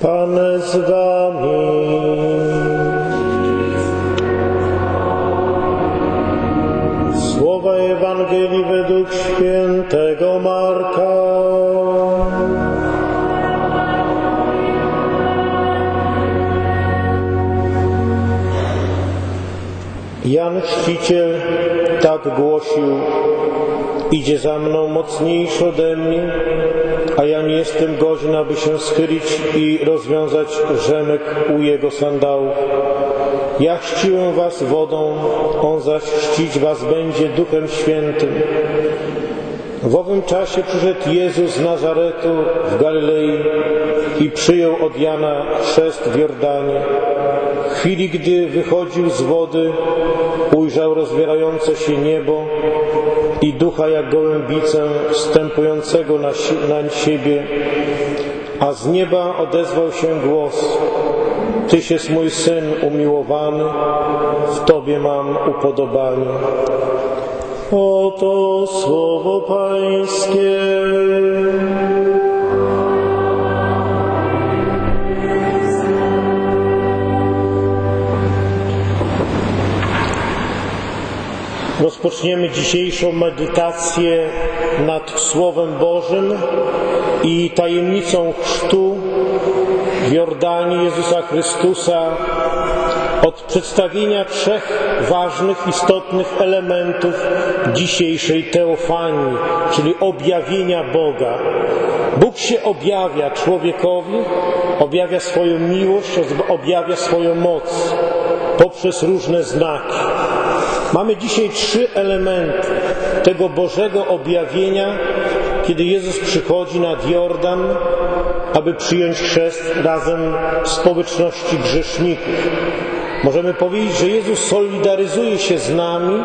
Pan z wami. Słowa Ewangelii według świętego Marka. Jan Chrzciciel tak głosił, idzie za mną mocniejszy ode mnie, a ja nie jestem godzien, aby się schylić i rozwiązać rzemek u jego sandałów. Ja chrzciłem was wodą, on zaś chrzcić was będzie Duchem Świętym. W owym czasie przyszedł Jezus z Nazaretu w Galilei i przyjął od Jana chrzest w Jordanie. W chwili, gdy wychodził z wody, ujrzał rozwierające się niebo i ducha jak gołębicę wstępującego na, na siebie, a z nieba odezwał się głos: Tyś jest mój syn umiłowany, w Tobie mam upodobanie. Oto słowo Pańskie. Rozpoczniemy dzisiejszą medytację nad Słowem Bożym i tajemnicą chrztu w Jordanii Jezusa Chrystusa od przedstawienia trzech ważnych, istotnych elementów dzisiejszej teofanii, czyli objawienia Boga. Bóg się objawia człowiekowi, objawia swoją miłość, objawia swoją moc poprzez różne znaki. Mamy dzisiaj trzy elementy tego Bożego objawienia, kiedy Jezus przychodzi nad Jordan, aby przyjąć chrzest razem w społeczności grzeszników. Możemy powiedzieć, że Jezus solidaryzuje się z nami,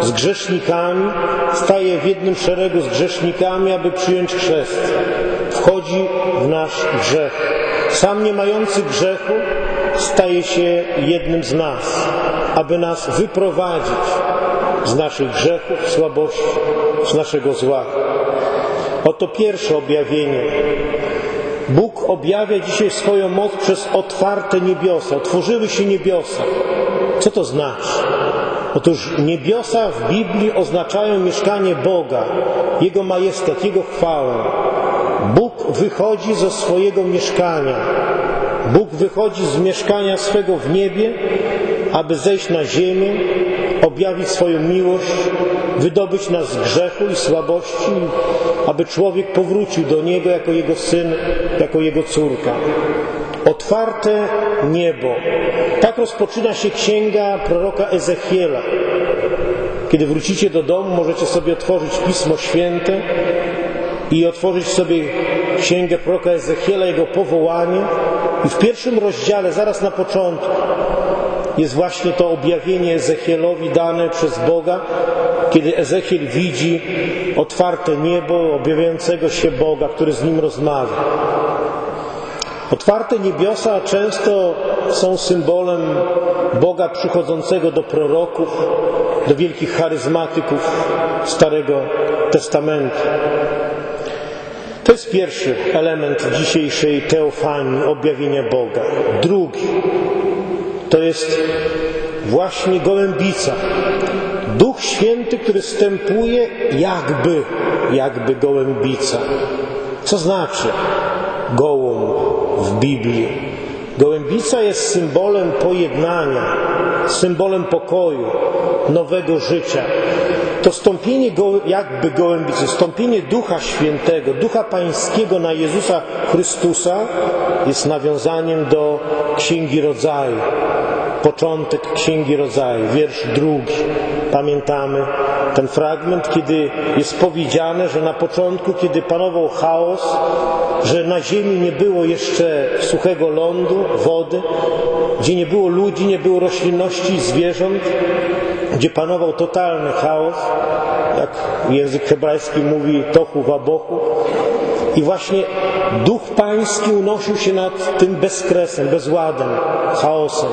z grzesznikami, staje w jednym szeregu z grzesznikami, aby przyjąć chrzest. Wchodzi w nasz grzech. Sam nie mający grzechu staje się jednym z nas, aby nas wyprowadzić z naszych grzechów, słabości, z naszego zła. Oto pierwsze objawienie. Bóg objawia dzisiaj swoją moc przez otwarte niebiosa. Otworzyły się niebiosa. Co to znaczy? Otóż niebiosa w Biblii oznaczają mieszkanie Boga, Jego majestat, Jego chwałę. Bóg wychodzi ze swojego mieszkania. Bóg wychodzi z mieszkania swego w niebie, aby zejść na ziemię, objawić swoją miłość, wydobyć nas z grzechu i słabości, aby człowiek powrócił do Niego jako Jego syn, jako Jego córka. Otwarte niebo. Tak rozpoczyna się księga proroka Ezechiela. Kiedy wrócicie do domu, możecie sobie otworzyć Pismo Święte i otworzyć sobie księgę proroka Ezechiela, jego powołanie. I w pierwszym rozdziale, zaraz na początku, jest właśnie to objawienie Ezechielowi dane przez Boga, kiedy Ezechiel widzi otwarte niebo, objawiającego się Boga, który z nim rozmawia. Otwarte niebiosa często są symbolem Boga przychodzącego do proroków, do wielkich charyzmatyków Starego Testamentu. To jest pierwszy element dzisiejszej teofanii, objawienia Boga. Drugi to jest właśnie gołębica. Duch Święty, który wstępuje jakby, jakby gołębica. Co znaczy gołąb w Biblii? Gołębica jest symbolem pojednania, symbolem pokoju, nowego życia. To stąpienie jakby gołębicy, stąpienie Ducha Świętego, Ducha Pańskiego na Jezusa Chrystusa jest nawiązaniem do Księgi Rodzaju. Początek Księgi Rodzaju, wiersz drugi. Pamiętamy ten fragment, kiedy jest powiedziane, że na początku, kiedy panował chaos, że na ziemi nie było jeszcze suchego lądu, wody, gdzie nie było ludzi, nie było roślinności i zwierząt, gdzie panował totalny chaos, jak język hebrajski mówi tochu wabochu. I właśnie duch pański unosił się nad tym bezkresem, bezładem, chaosem.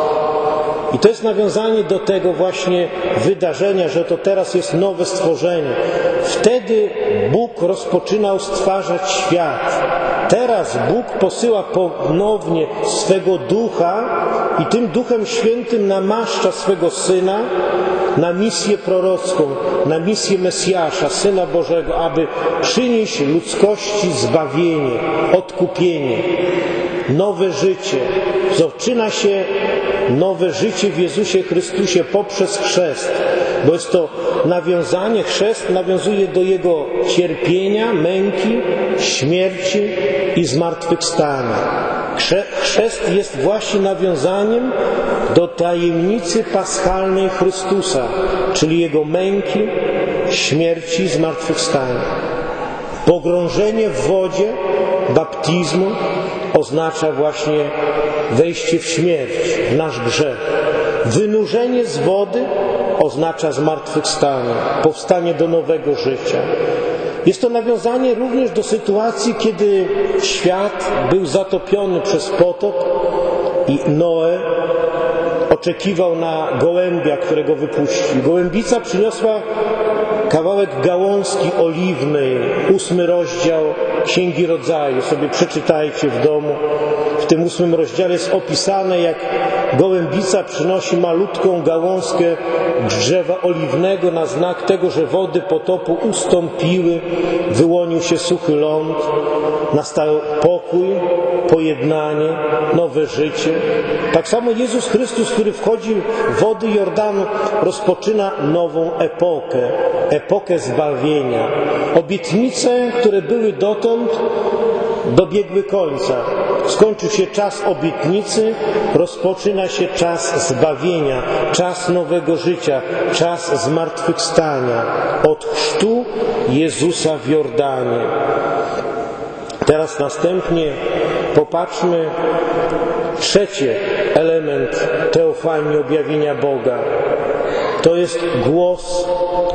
I to jest nawiązanie do tego właśnie wydarzenia, że to teraz jest nowe stworzenie, wtedy Bóg rozpoczynał stwarzać świat. Teraz Bóg posyła ponownie swego ducha i tym duchem świętym namaszcza swego syna na misję prorocką, na misję Mesjasza, syna Bożego, aby przynieść ludzkości zbawienie, odkupienie, nowe życie. Zaczyna się nowe życie w Jezusie Chrystusie poprzez chrzest, bo jest to nawiązanie, chrzest nawiązuje do Jego cierpienia, męki, śmierci i zmartwychwstania. Chrzest jest właśnie nawiązaniem do tajemnicy paschalnej Chrystusa, czyli Jego męki, śmierci i zmartwychwstania. Pogrążenie w wodzie baptizmu oznacza właśnie wejście w śmierć, w nasz grzech. Wynurzenie z wody oznacza zmartwychwstanie, powstanie do nowego życia. Jest to nawiązanie również do sytuacji, kiedy świat był zatopiony przez potop i Noe oczekiwał na gołębia, którego wypuścił. Gołębica przyniosła kawałek gałązki oliwnej, ósmy rozdział Księgi Rodzaju. Sobie przeczytajcie w domu. W tym ósmym rozdziale jest opisane, jak gołębica przynosi malutką gałązkę drzewa oliwnego na znak tego, że wody potopu ustąpiły, wyłonił się suchy ląd, nastał pokój, pojednanie, nowe życie. Tak samo Jezus Chrystus, który wchodzi w wody Jordanu, rozpoczyna nową epokę, epokę zbawienia. Obietnice, które były dotąd, dobiegły końca. Skończył się czas obietnicy, rozpoczyna się czas zbawienia, czas nowego życia, czas zmartwychwstania od chrztu Jezusa w Jordanie. Teraz następnie popatrzmy trzeci element teofanii objawienia Boga. To jest głos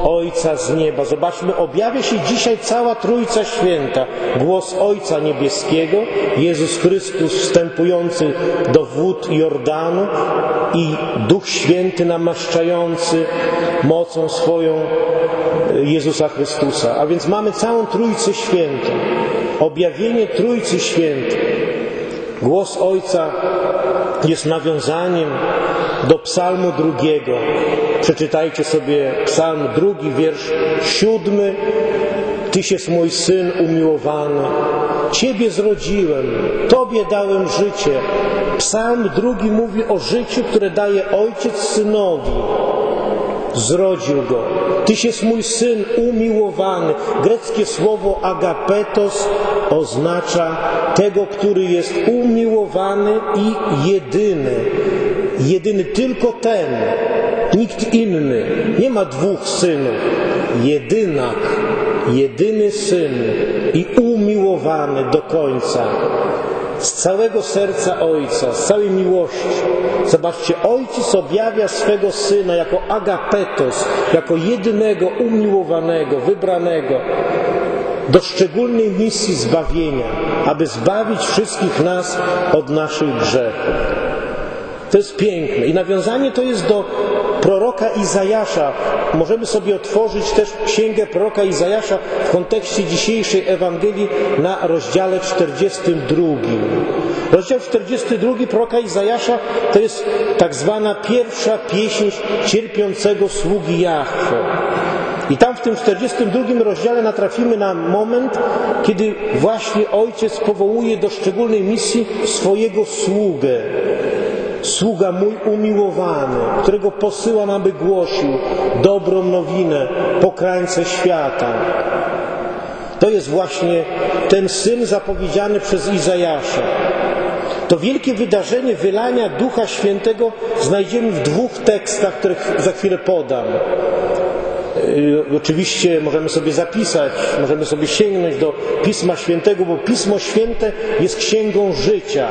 Ojca z nieba. Zobaczmy, objawia się dzisiaj cała Trójca Święta. Głos Ojca Niebieskiego, Jezus Chrystus wstępujący do wód Jordanu i Duch Święty namaszczający mocą swoją Jezusa Chrystusa. A więc mamy całą Trójcę Świętą. Objawienie Trójcy Świętej. Głos Ojca jest nawiązaniem do psalmu drugiego. Przeczytajcie sobie psalm drugi, wiersz siódmy. Tyś jest mój syn umiłowany. Ciebie zrodziłem, Tobie dałem życie. Psalm drugi mówi o życiu, które daje ojciec synowi. Zrodził go. Tyś jest mój syn umiłowany. Greckie słowo agapetos oznacza tego, który jest umiłowany i jedyny. Jedyny tylko ten, nikt inny. Nie ma dwóch synów. Jedynak, jedyny syn i umiłowany do końca. Z całego serca Ojca, z całej miłości. Zobaczcie, Ojciec objawia swego Syna jako agapetos, jako jedynego, umiłowanego, wybranego do szczególnej misji zbawienia, aby zbawić wszystkich nas od naszych grzechów. To jest piękne. I nawiązanie to jest do proroka Izajasza. Możemy sobie otworzyć też księgę proroka Izajasza w kontekście dzisiejszej Ewangelii na rozdziale 42. Rozdział 42 proroka Izajasza to jest tak zwana pierwsza pieśń cierpiącego sługi Jahwe. I tam w tym 42 rozdziale natrafimy na moment, kiedy właśnie ojciec powołuje do szczególnej misji swojego sługę. Sługa mój umiłowany, którego posyłam, aby głosił dobrą nowinę po krańce świata. To jest właśnie ten syn zapowiedziany przez Izajasza. To wielkie wydarzenie wylania Ducha Świętego znajdziemy w dwóch tekstach, których za chwilę podam. Oczywiście możemy sobie zapisać, możemy sobie sięgnąć do Pisma Świętego, bo Pismo Święte jest księgą życia.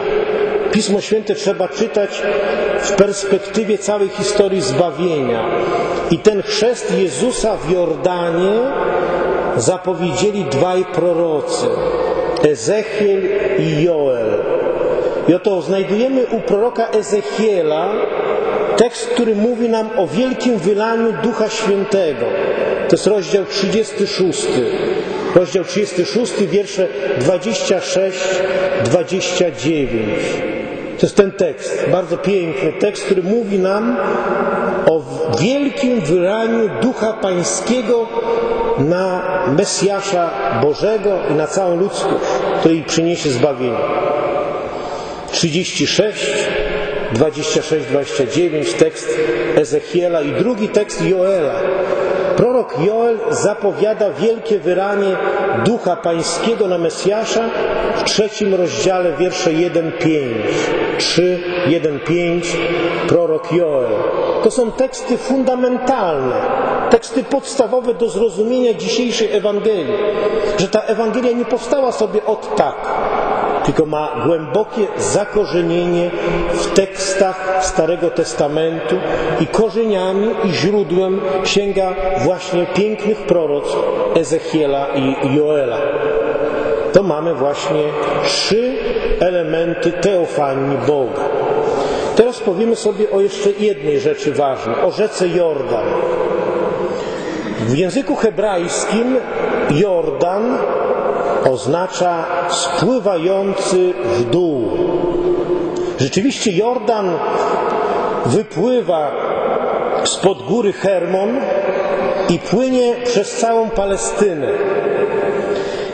Pismo Święte trzeba czytać w perspektywie całej historii zbawienia. I ten chrzest Jezusa w Jordanie zapowiedzieli dwaj prorocy, Ezechiel i Joel. I oto znajdujemy u proroka Ezechiela tekst, który mówi nam o wielkim wylaniu Ducha Świętego. To jest rozdział 36. Rozdział 36, wiersze 26, 29. To jest ten tekst, bardzo piękny tekst, który mówi nam o wielkim wyraniu Ducha Pańskiego na Mesjasza Bożego i na całą ludzkość, który przyniesie zbawienie. 36, 26, 29, tekst Ezechiela i drugi tekst Joela. Prorok Joel zapowiada wielkie wyranie Ducha Pańskiego na Mesjasza w trzecim rozdziale wiersze 1-5. 3, 1, 5, prorok Joel. To są teksty fundamentalne, teksty podstawowe do zrozumienia dzisiejszej Ewangelii. Że ta Ewangelia nie powstała sobie od tak, tylko ma głębokie zakorzenienie w tekstach Starego Testamentu i korzeniami i źródłem sięga właśnie pięknych proroc Ezechiela i Joela. To mamy właśnie trzy elementy teofanii Boga. Teraz powiemy sobie o jeszcze jednej rzeczy ważnej, o rzece Jordan. W języku hebrajskim Jordan oznacza spływający w dół. Rzeczywiście Jordan wypływa spod góry Hermon i płynie przez całą Palestynę.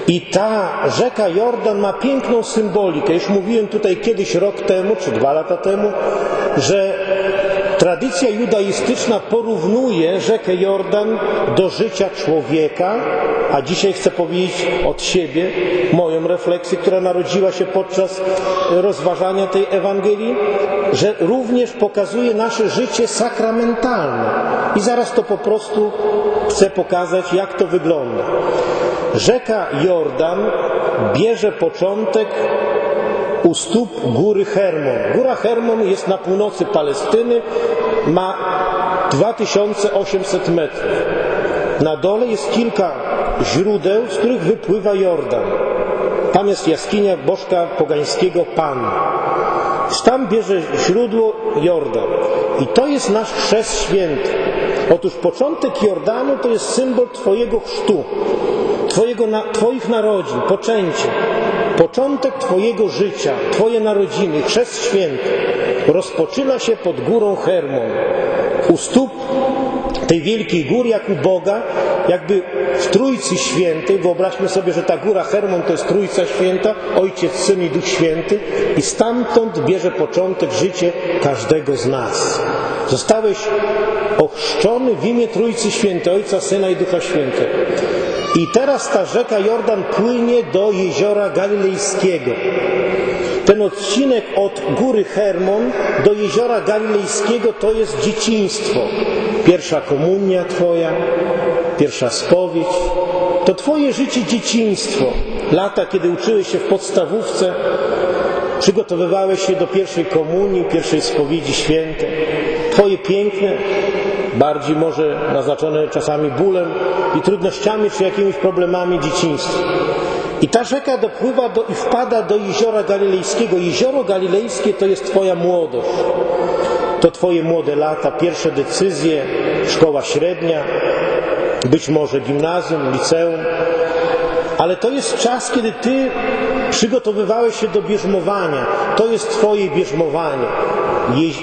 I ta rzeka Jordan ma piękną symbolikę. Już mówiłem tutaj kiedyś rok temu, czy dwa lata temu, że tradycja judaistyczna porównuje rzekę Jordan do życia człowieka, a dzisiaj chcę powiedzieć od siebie moją refleksję, która narodziła się podczas rozważania tej Ewangelii, że również pokazuje nasze życie sakramentalne. I zaraz to po prostu chcę pokazać, jak to wygląda. Rzeka Jordan bierze początek u stóp góry Hermon. Góra Hermon jest na północy Palestyny, ma 2800 metrów. Na dole jest kilka źródeł, z których wypływa Jordan. Tam jest jaskinia bożka pogańskiego Pan. Tam bierze źródło Jordan. I to jest nasz chrzest święty. Otóż początek Jordanu to jest symbol Twojego chrztu, twojego, Twoich narodzin, poczęcie, początek Twojego życia, Twoje narodziny, chrzest święty rozpoczyna się pod górą Hermon, u stóp tej wielkiej góry, jak u Boga, jakby w Trójcy Świętej. Wyobraźmy sobie, że ta góra Hermon to jest Trójca Święta, Ojciec, Syn i Duch Święty i stamtąd bierze początek życie każdego z nas. Zostałeś ochrzczony w imię Trójcy Świętej, Ojca, Syna i Ducha Świętego. I teraz ta rzeka Jordan płynie do jeziora Galilejskiego. Ten odcinek od góry Hermon do jeziora Galilejskiego to jest dzieciństwo. Pierwsza komunia Twoja, pierwsza spowiedź. To Twoje życie dzieciństwo. Lata, kiedy uczyłeś się w podstawówce, przygotowywałeś się do pierwszej komunii, pierwszej spowiedzi świętej. Twoje piękne, bardziej może naznaczone czasami bólem i trudnościami czy jakimiś problemami dzieciństwa. I ta rzeka dopływa do, i wpada do jeziora galilejskiego. Jezioro galilejskie to jest Twoja młodość. To Twoje młode lata, pierwsze decyzje, szkoła średnia, być może gimnazjum, liceum. Ale to jest czas, kiedy Ty przygotowywałeś się do bierzmowania. To jest Twoje bierzmowanie.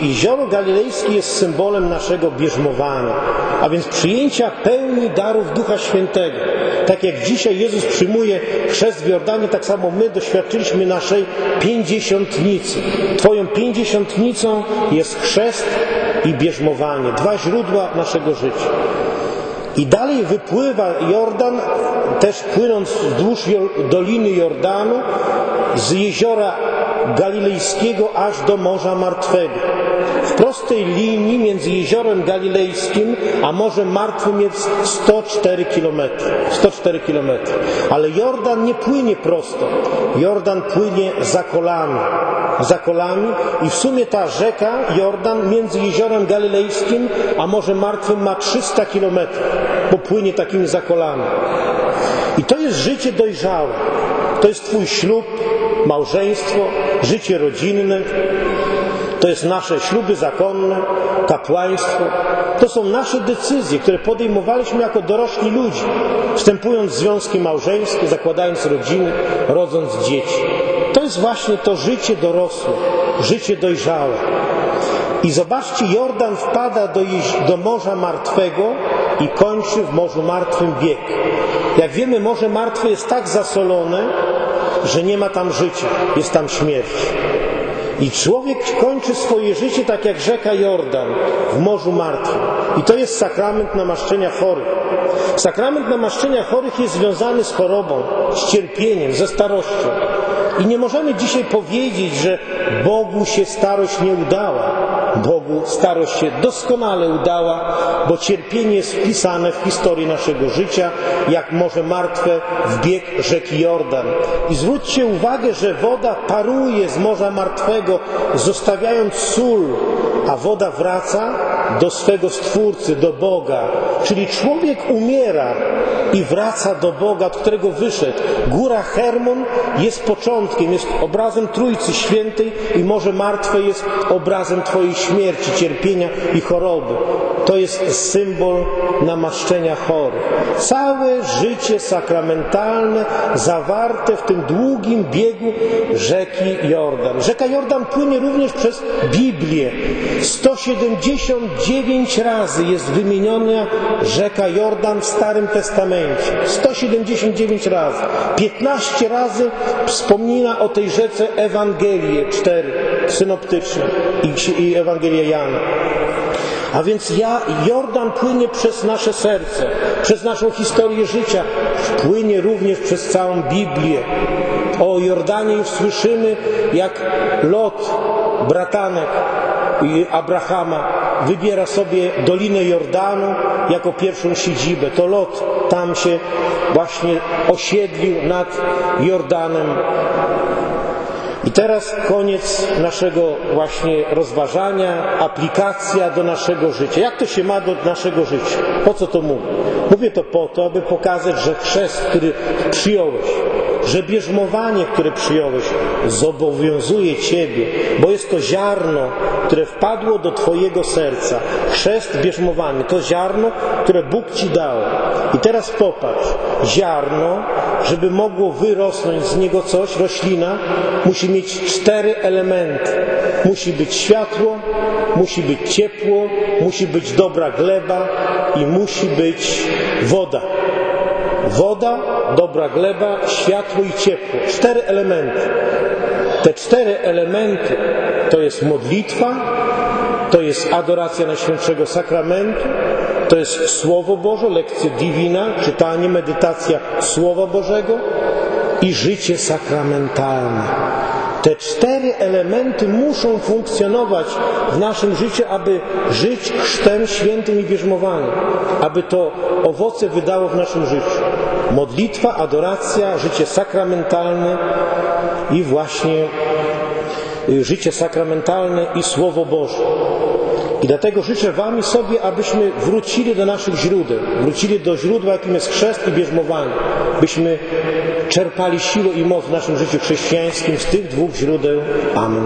Jezioro Galilejskie jest symbolem naszego bierzmowania, a więc przyjęcia pełni darów Ducha Świętego. Tak jak dzisiaj Jezus przyjmuje chrzest w Jordanie, tak samo my doświadczyliśmy naszej pięćdziesiątnicy. Twoją pięćdziesiątnicą jest chrzest i bierzmowanie, dwa źródła naszego życia. I dalej wypływa Jordan, też płynąc wzdłuż Doliny Jordanu, z jeziora Galilejskiego aż do Morza Martwego. W prostej linii między jeziorem Galilejskim a Morzem Martwym jest 104 km. 104 km. Ale Jordan nie płynie prosto. Jordan płynie za kolami. Za kolami i w sumie ta rzeka Jordan między jeziorem Galilejskim a Morzem Martwym ma 300 km, bo płynie takimi zakolami. I to jest życie dojrzałe. To jest Twój ślub, małżeństwo, życie rodzinne. To jest nasze śluby zakonne, kapłaństwo. To są nasze decyzje, które podejmowaliśmy jako dorośli ludzie, wstępując w związki małżeńskie, zakładając rodziny, rodząc dzieci. To jest właśnie to życie dorosłe, życie dojrzałe. I zobaczcie, Jordan wpada do, do Morza Martwego i kończy w Morzu Martwym bieg. Jak wiemy, Morze Martwe jest tak zasolone, że nie ma tam życia, jest tam śmierć. I człowiek kończy swoje życie tak jak rzeka Jordan w Morzu Martwym. I to jest sakrament namaszczenia chorych. Sakrament namaszczenia chorych jest związany z chorobą, z cierpieniem, ze starością. I nie możemy dzisiaj powiedzieć, że Bogu się starość nie udała. Bogu starość się doskonale udała, bo cierpienie jest wpisane w historię naszego życia, jak Morze Martwe w bieg rzeki Jordan. I zwróćcie uwagę, że woda paruje z Morza Martwego, zostawiając sól, a woda wraca do swego Stwórcy, do Boga. Czyli człowiek umiera i wraca do Boga, od którego wyszedł. Góra Hermon jest początkiem, jest obrazem Trójcy Świętej i Morze Martwe jest obrazem Twojej śmierci, cierpienia i choroby. To jest symbol namaszczenia chorych. Całe życie sakramentalne zawarte w tym długim biegu rzeki Jordan. Rzeka Jordan płynie również przez Biblię. 179 razy jest wymieniona rzeka Jordan w Starym Testamencie. 179 razy. 15 razy wspomina o tej rzece Ewangelie, cztery synoptyczne i, i Ewangelia Jana. A więc ja, Jordan płynie przez nasze serce, przez naszą historię życia, płynie również przez całą Biblię. O Jordanie już słyszymy, jak Lot, bratanek Abrahama, wybiera sobie Dolinę Jordanu jako pierwszą siedzibę. To Lot tam się właśnie osiedlił nad Jordanem. I teraz koniec naszego właśnie rozważania, aplikacja do naszego życia. Jak to się ma do naszego życia? Po co to mówię? Mówię to po to, aby pokazać, że chrzest, który przyjąłeś, że bierzmowanie, które przyjąłeś, zobowiązuje Ciebie, bo jest to ziarno, które wpadło do Twojego serca. Chrzest, bierzmowanie to ziarno, które Bóg Ci dał. I teraz popatrz, ziarno, żeby mogło wyrosnąć z niego coś, roślina, musi mieć cztery elementy. Musi być światło, musi być ciepło, musi być dobra gleba i musi być woda. Woda, dobra gleba, światło i ciepło. Cztery elementy. Te cztery elementy to jest modlitwa, to jest adoracja Najświętszego Sakramentu, to jest Słowo Boże, lekcja divina, czytanie, medytacja Słowa Bożego i życie sakramentalne. Te cztery elementy muszą funkcjonować w naszym życiu, aby żyć chrztem świętym i bierzmowaniem, aby to owoce wydało w naszym życiu. Modlitwa, adoracja, życie sakramentalne i właśnie życie sakramentalne i Słowo Boże. I dlatego życzę Wam i sobie, abyśmy wrócili do naszych źródeł, wrócili do źródła, jakim jest chrzest i bierzmowanie, byśmy czerpali siłę i moc w naszym życiu chrześcijańskim z tych dwóch źródeł. Amen.